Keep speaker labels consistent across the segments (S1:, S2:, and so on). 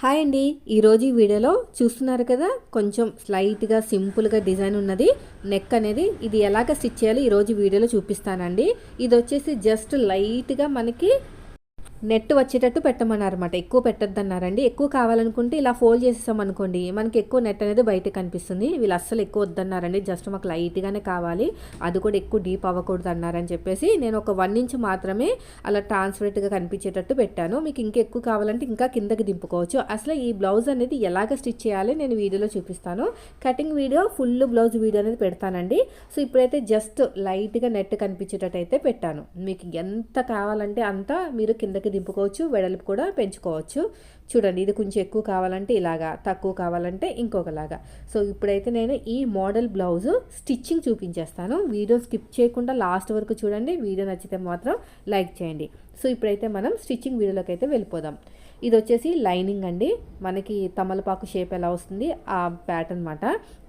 S1: Hi అండి. ఈరోజు ఈ వీడియోలో చూస్తున్నారు కదా కొంచెం స్లైట్గా సింపుల్గా డిజైన్ ఉన్నది నెక్ అనేది. ఇది ఎలాగ స్టిచ్ చేయాలో ఈరోజు వీడియోలో చూపిస్తానండి. ఇది వచ్చేసి జస్ట్ లైట్గా మనకి నెట్ వచ్చేటట్టు పెట్టమన్నారన్నమాట. ఎక్కువ పెట్టద్దన్నారండి. ఎక్కువ కావాలనుకుంటే ఇలా ఫోల్డ్ చేసేసాం అనుకోండి మనకి ఎక్కువ నెట్ అనేది బయట కనిపిస్తుంది. వీళ్ళు అస్సలు ఎక్కువ వద్దన్నారండి. జస్ట్ మాకు లైట్గానే కావాలి. అది కూడా ఎక్కువ డీప్ అవ్వకూడదు అన్నారని చెప్పేసి నేను ఒక వన్ ఇంచ్ మాత్రమే అలా ట్రాన్స్పరెంట్గా కనిపించేటట్టు పెట్టాను. మీకు ఇంకా ఎక్కువ కావాలంటే ఇంకా కిందకి దింపుకోవచ్చు. అసలు ఈ బ్లౌజ్ అనేది ఎలాగ స్టిచ్ చేయాలి నేను వీడియోలో చూపిస్తాను. Cutting video full blouse video అనేది పెడతానండి. సో ఇప్పుడైతే జస్ట్ లైట్గా నెట్ కనిపించేటట్టు అయితే పెట్టాను. మీకు ఎంత కావాలంటే అంత మీరు కిందకి దింపుకోవచ్చు వెడల్పు కూడా పెంచుకోవచ్చు. చూడండి ఇది కొంచెం ఎక్కువ కావాలంటే ఇలాగా తక్కువ కావాలంటే ఇంకొకలాగా. సో ఇప్పుడైతే నేను ఈ మోడల్ బ్లౌజ్ స్టిచ్చింగ్ చూపించేస్తాను. వీడియో స్కిప్ చేయకుండా లాస్ట్ వరకు చూడండి. వీడియో నచ్చితే మాత్రం లైక్ చేయండి. సో ఇప్పుడైతే మనం స్టిచ్చింగ్ వీడియోలోకి అయితే వెళ్ళిపోదాం. ఇది వచ్చేసి లైనింగ్ అండి. మనకి తమలపాకు షేప్ ఎలా వస్తుంది? ఆ ప్యాటర్న్ అనమాట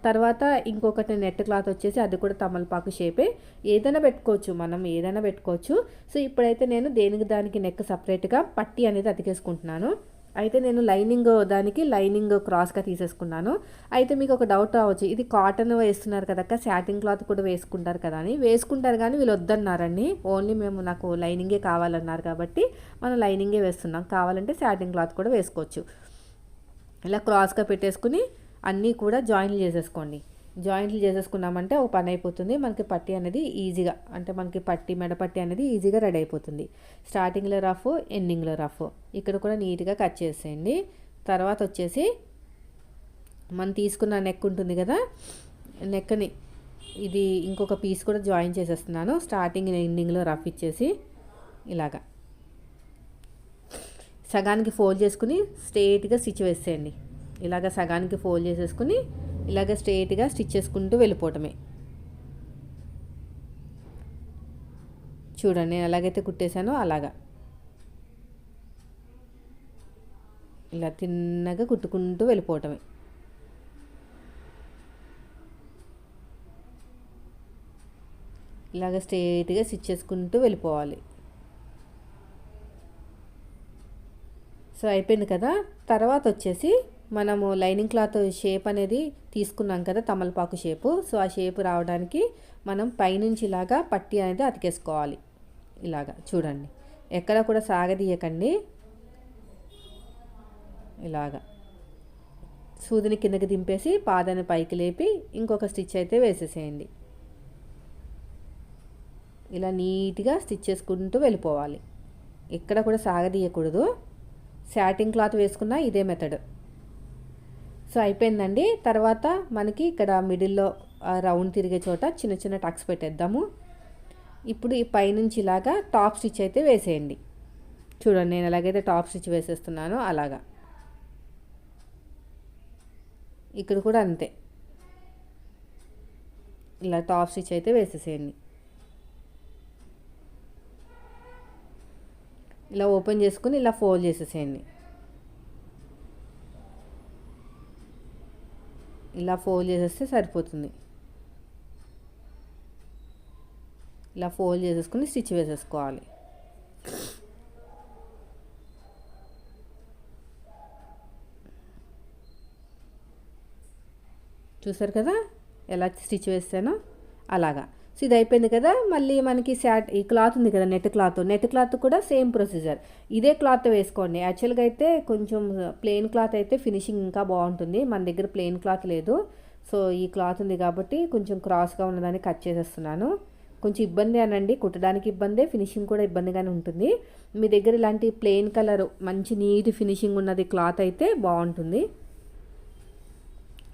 S1: తర్వాత ఇంకొకటి నెట్ క్లాత్ వచ్చేసి అది కూడా తమలపాకు షేపే. ఏదైనా పెట్టుకోవచ్చు మనం ఏదైనా పెట్టుకోవచ్చు. సో ఇప్పుడైతే నేను దేనికి దానికి నెక్ సపరేట్గా పట్టి అనేది అతికేసుకుంటున్నాను. అయితే నేను లైనింగ్ దానికి లైనింగ్ క్రాస్గా తీసేసుకున్నాను. అయితే మీకు ఒక డౌట్ రావచ్చు. ఇది కాటన్ వేస్తున్నారు కదక్క శాటిన్ క్లాత్ కూడా వేసుకుంటారు కదా అని. వేసుకుంటారు కానీ వీళ్ళు వద్దన్నారండి. ఓన్లీ మేము నాకు లైనింగే కావాలన్నారు కాబట్టి మనం లైనింగే వేస్తున్నాం. కావాలంటే శాటిన్ క్లాత్ కూడా వేసుకోవచ్చు. ఇలా క్రాస్గా పెట్టేసుకుని అన్నీ కూడా జాయిన్ చేసేసుకోండి. జాయింట్లు చేసేసుకున్నామంటే ఒక పని అయిపోతుంది. మనకి పట్టి అనేది ఈజీగా అంటే మనకి పట్టి మెడపట్టి అనేది ఈజీగా రెడీ అయిపోతుంది. స్టార్టింగ్లో రఫ్ ఎండింగ్లో రఫ్. ఇక్కడ కూడా నీట్గా కట్ చేసేయండి. తర్వాత వచ్చేసి మనం తీసుకున్న నెక్ ఉంటుంది కదా నెక్ని ఇది ఇంకొక పీస్ కూడా జాయిన్ చేసేస్తున్నాను. స్టార్టింగ్ ఎండింగ్లో రఫ్ ఇచ్చేసి ఇలాగా. సగానికి ఫోల్డ్ చేసుకుని స్ట్రేట్గా స్టిచ్ వేసేయండి. ఇలాగ సగానికి ఫోల్డ్ చేసేసుకుని ఇలాగ స్ట్రేట్గా స్టిచ్ చేసుకుంటూ వెళ్ళిపోవటమే. చూడండి నేను ఎలాగైతే కుట్టేశానో అలాగా. ఇలా తిన్నగా కుట్టుకుంటూ వెళ్ళిపోవటమే. ఇలాగ స్ట్రేట్గా స్టిచ్ చేసుకుంటూ వెళ్ళిపోవాలి. సో అయిపోయింది కదా? తర్వాత వచ్చేసి మనము లైనింగ్ క్లాత్ షేప్ అనేది తీసుకున్నాం కదా తమలపాకు షేపు. సో ఆ షేప్ రావడానికి మనం పైనుంచి ఇలాగా పట్టి అనేది అతికేసుకోవాలి. ఇలాగా చూడండి. ఎక్కడ కూడా సాగదీయకండి. ఇలాగా. సూదిని కిందకి దింపేసి పాదాన్ని పైకి లేపి ఇంకొక స్టిచ్ అయితే వేసేసేయండి. ఇలా నీట్గా స్టిచ్ చేసుకుంటూ వెళ్ళిపోవాలి. ఎక్కడ కూడా సాగదీయకూడదు. శాటింగ్ క్లాత్ వేసుకున్న ఇదే మెథడ్. సో అయిపోయిందండి. తర్వాత మనకి ఇక్కడ మిడిల్లో రౌండ్ తిరిగే చోట చిన్న చిన్న టక్స్ పెట్టేద్దాము. ఇప్పుడు ఈ పైనుంచి ఇలాగా టాప్ స్టిచ్ అయితే వేసేయండి. చూడండి నేను ఎలాగైతే టాప్ స్టిచ్ వేసేస్తున్నానో అలాగా. ఇక్కడ కూడా అంతే. ఇలా టాప్ స్టిచ్ అయితే వేసేసేయండి. ఇలా ఓపెన్ చేసుకుని ఇలా ఫోల్డ్ చేసేసేయండి. ఇలా ఫోల్డ్ చేసేస్తే సరిపోతుంది. ఇలా ఫోల్డ్ చేసేసుకుని స్టిచ్ వేసేసుకోవాలి. చూసారు కదా? ఎలా స్టిచ్ వేస్తానో? అలాగా. సో ఇది అయిపోయింది కదా. మళ్ళీ మనకి శాట్ ఈ క్లాత్ ఉంది కదా నెట్ క్లాత్. నెట్ క్లాత్ కూడా సేమ్ ప్రొసీజర్. ఇదే క్లాత్ వేసుకోండి. యాక్చువల్గా అయితే కొంచెం ప్లెయిన్ క్లాత్ అయితే ఫినిషింగ్ ఇంకా బాగుంటుంది. మన దగ్గర ప్లెయిన్ క్లాత్ లేదు. సో ఈ క్లాత్ ఉంది కాబట్టి కొంచెం క్రాస్గా ఉన్నదాన్ని కట్ చేసేస్తున్నాను. కొంచెం ఇబ్బంది అనండి. కుట్టడానికి ఇబ్బందే ఫినిషింగ్ కూడా ఇబ్బందిగానే ఉంటుంది. మీ దగ్గర ఇలాంటి ప్లెయిన్ కలర్ మంచి నీట్ ఫినిషింగ్ ఉన్నది క్లాత్ అయితే బాగుంటుంది.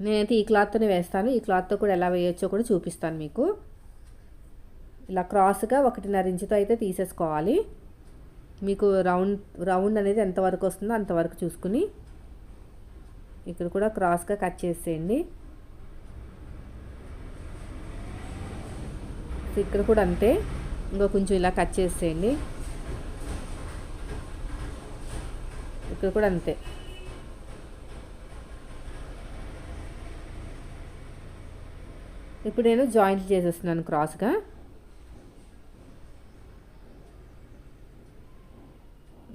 S1: నేనైతే ఈ క్లాత్తోనే వేస్తాను. ఈ క్లాత్తో కూడా ఎలా వేయొచ్చో కూడా చూపిస్తాను మీకు. ఇలా క్రాస్గా ఒకటిన్నర ఇంచుతో అయితే తీసేసుకోవాలి. మీకు రౌండ్ రౌండ్ అనేది ఎంతవరకు వస్తుందో అంతవరకు చూసుకుని ఇక్కడ కూడా క్రాస్గా కట్ చేసేయండి. ఇక్కడ కూడా అంతే. ఇంకా కొంచెం ఇలా కట్ చేసేయండి. ఇక్కడ కూడా అంతే. ఇప్పుడు నేను జాయింట్ చేసేస్తున్నాను క్రాస్గా.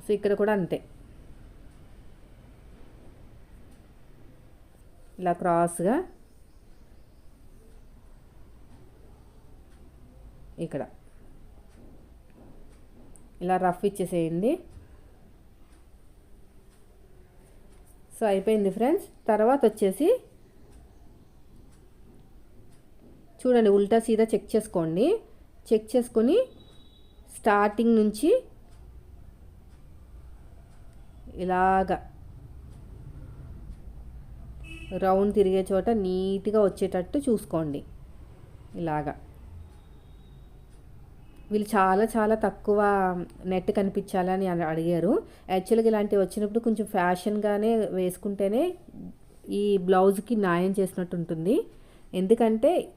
S1: సో ఇక్కడ కూడా అంతే. ఇలా క్రాస్గా ఇక్కడ. ఇలా రఫ్ ఇచ్చేసేయండి. సో అయిపోయింది ఫ్రెండ్స్. తర్వాత వచ్చేసి చూడండి ఉల్టా సీదా చెక్ చేసుకోండి. చెక్ చేసుకొని స్టార్టింగ్ నుంచి ఇలాగా. రౌండ్ తిరిగే చోట నీట్గా వచ్చేటట్టు చూసుకోండి. ఇలాగా. వీళ్ళు చాలా చాలా తక్కువ నెట్ కనిపించాలని అడిగారు. యాక్చువల్గా ఇలాంటివి వచ్చినప్పుడు కొంచెం ఫ్యాషన్గానే వేసుకుంటేనే ఈ బ్లౌజ్కి న్యాయం చేసినట్టు ఉంటుంది. ఎందుకంటే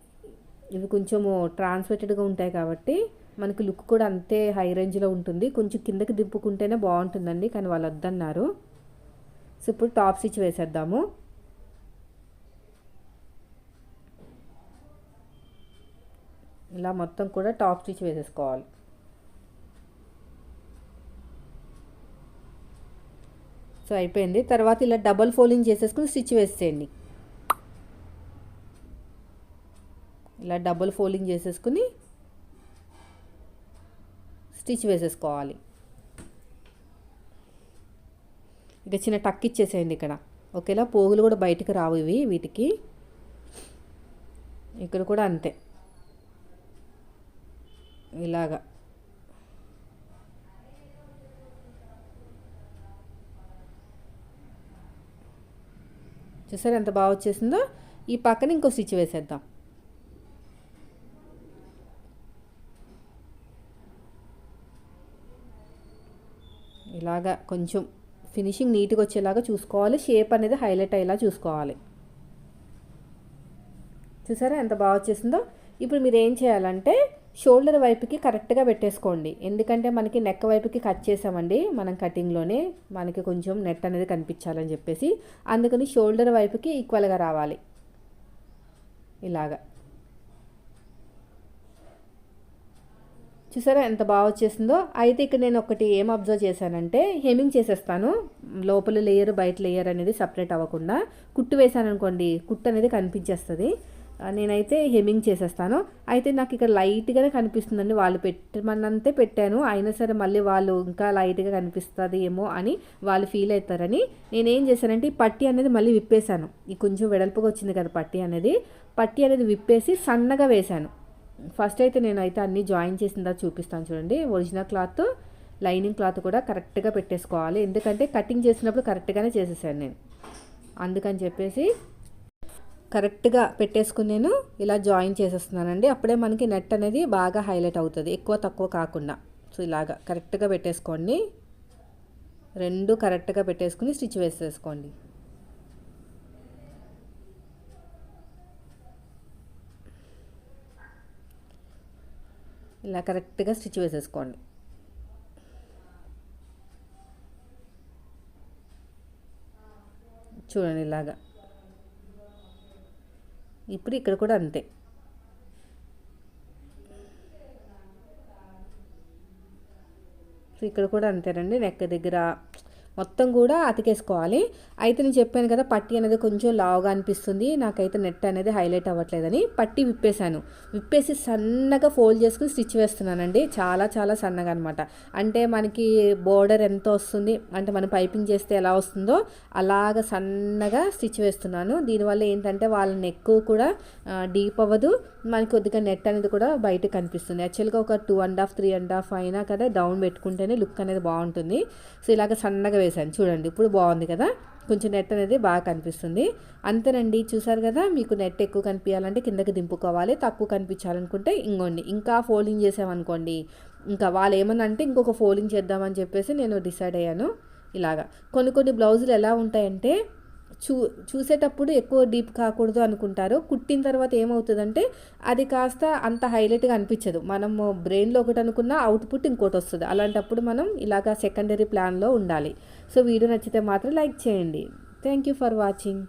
S1: ఇవి కొంచెము ట్రాన్స్మిటెడ్గా ఉంటాయి కాబట్టి మనకు లుక్ కూడా అంతే హై రేంజ్లో ఉంటుంది. కొంచెం కిందకి దింపుకుంటేనే బాగుంటుందండి కానీ వాళ్ళు వద్దన్నారు. సో ఇప్పుడు టాప్ స్టిచ్ వేసేద్దాము. ఇలా మొత్తం కూడా టాప్ స్టిచ్ వేసేసుకోవాలి. సో అయిపోయింది. తర్వాత ఇలా డబల్ ఫోల్డింగ్ చేసేసుకుని స్టిచ్ వేసేయండి. ఇలా డబల్ ఫోల్డింగ్ చేసేసుకుని స్టిచ్ వేసేసుకోవాలి. ఇక చిన్న టక్ ఇచ్చేసేయండి ఇక్కడ. ఒకేలా పోగులు కూడా బయటకు రావు ఇవి వీటికి. ఇక్కడ కూడా అంతే. ఇలాగా. చూసారు ఎంత బాగా వచ్చేసిందో? ఈ పక్కన ఇంకో స్టిచ్ వేసేద్దాం. ఇలాగా కొంచెం ఫినిషింగ్ నీట్గా వచ్చేలాగా చూసుకోవాలి. షేప్ అనేది హైలైట్ అయ్యేలా చూసుకోవాలి. చూసారా ఎంత బాగా వచ్చేసిందో? ఇప్పుడు మీరు ఏం చేయాలంటే షోల్డర్ వైపుకి కరెక్ట్గా పెట్టేసుకోండి. ఎందుకంటే మనకి నెక్ వైపుకి కట్ చేసామండి. మనం కటింగ్లోనే మనకి కొంచెం నెట్ అనేది కనిపించాలని చెప్పేసి. అందుకని షోల్డర్ వైపుకి ఈక్వల్గా రావాలి. ఇలాగా. చూసారా ఎంత బాగా వచ్చేసిందో? అయితే ఇక్కడ నేను ఒకటి ఏం అబ్జర్వ్ చేశానంటే హెమింగ్ చేసేస్తాను. లోపల లేయర్ బయట లేయర్ అనేది సపరేట్ అవ్వకుండా. కుట్టు వేసాను అనుకోండి కుట్టు అనేది కనిపించేస్తుంది. నేనైతే హెమింగ్ చేసేస్తాను. అయితే నాకు ఇక్కడ లైట్గానే కనిపిస్తుందండి. వాళ్ళు పెట్టమన్నంతే పెట్టాను. అయినా సరే మళ్ళీ వాళ్ళు ఇంకా లైట్గా కనిపిస్తుంది ఏమో అని వాళ్ళు ఫీల్ అవుతారని నేనేం చేశానంటే ఈ పట్టి అనేది మళ్ళీ విప్పేశాను. ఈ కొంచెం వెడల్పుగా వచ్చింది కదా పట్టి అనేది. పట్టి అనేది విప్పేసి సన్నగా వేశాను. ఫస్ట్ అయితే నేనైతే అన్నీ జాయిన్ చేసిన చూపిస్తాను చూడండి. ఒరిజినల్ క్లాత్ లైనింగ్ క్లాత్ కూడా కరెక్ట్గా పెట్టేసుకోవాలి. ఎందుకంటే కటింగ్ చేసినప్పుడు కరెక్ట్గానే చేసేసాను నేను. అందుకని చెప్పేసి కరెక్ట్గా పెట్టేసుకుని నేను ఇలా జాయిన్ చేసేస్తున్నానండి. అప్పుడే మనకి నెట్ అనేది బాగా హైలైట్ అవుతుంది. ఎక్కువ తక్కువ కాకుండా. సో ఇలాగా కరెక్ట్గా పెట్టేసుకోండి. రెండు కరెక్ట్గా పెట్టేసుకుని స్టిచ్ వేసేసుకోండి. ఇలా కరెక్ట్గా స్టిచ్ వేసేసుకోండి. చూడండి ఇలాగా. ఇప్పుడు ఇక్కడ కూడా అంతే. ఇక్కడ కూడా అంతేనండి. నెక్ దగ్గర మొత్తం కూడా అతికేసుకోవాలి. అయితే నేను చెప్పాను కదా పట్టి అనేది కొంచెం లావుగా అనిపిస్తుంది. నాకైతే నెట్ అనేది హైలైట్ అవ్వట్లేదని పట్టి విప్పేశాను. విప్పేసి సన్నగా ఫోల్డ్ చేసుకుని స్టిచ్ వేస్తున్నానండి. చాలా చాలా సన్నగా అనమాట అంటే మనకి బోర్డర్ ఎంత వస్తుంది అంటే మనం పైపింగ్ చేస్తే ఎలా వస్తుందో అలాగ సన్నగా స్టిచ్ వేస్తున్నాను. దీనివల్ల ఏంటంటే వాళ్ళ నెక్ కూడా డీప్ అవ్వదు. మనకి కొద్దిగా నెట్ అనేది కూడా బయట కనిపిస్తుంది. యాక్చువల్గా ఒక two and half three and half అయినా కదా డౌన్ పెట్టుకుంటేనే లుక్ అనేది బాగుంటుంది. సో ఇలాగ సన్నగా వేసాను చూడండి ఇప్పుడు బాగుంది కదా? కొంచెం నెట్ అనేది బాగా కనిపిస్తుంది. అంతేనండి చూసారు కదా? మీకు నెట్ ఎక్కువ కనిపించాలంటే కిందకి దింపుకోవాలి తక్కువ కనిపించాలనుకుంటే ఇంకోండి. ఇంకా ఫోల్డింగ్ చేసామనుకోండి ఇంకా వాళ్ళు ఏమన్నా అంటే ఇంకొక ఫోల్డింగ్ చేద్దామని చెప్పేసి నేను డిసైడ్ అయ్యాను. ఇలాగా. కొన్ని కొన్ని బ్లౌజులు ఎలా ఉంటాయంటే చూ చూసేటప్పుడు ఎక్కువ డీప్ కాకూడదు అనుకుంటారు. కుట్టిన తర్వాత ఏమవుతుందంటే అది కాస్త అంత హైలైట్గా అనిపించదు. మనము బ్రెయిన్లో ఒకటి అనుకున్న అవుట్పుట్ ఇంకోటి వస్తుంది. అలాంటప్పుడు మనం ఇలాగా సెకండరీ ప్లాన్లో ఉండాలి. సో వీడియో నచ్చితే మాత్రం లైక్ చేయండి. Thank you for watching.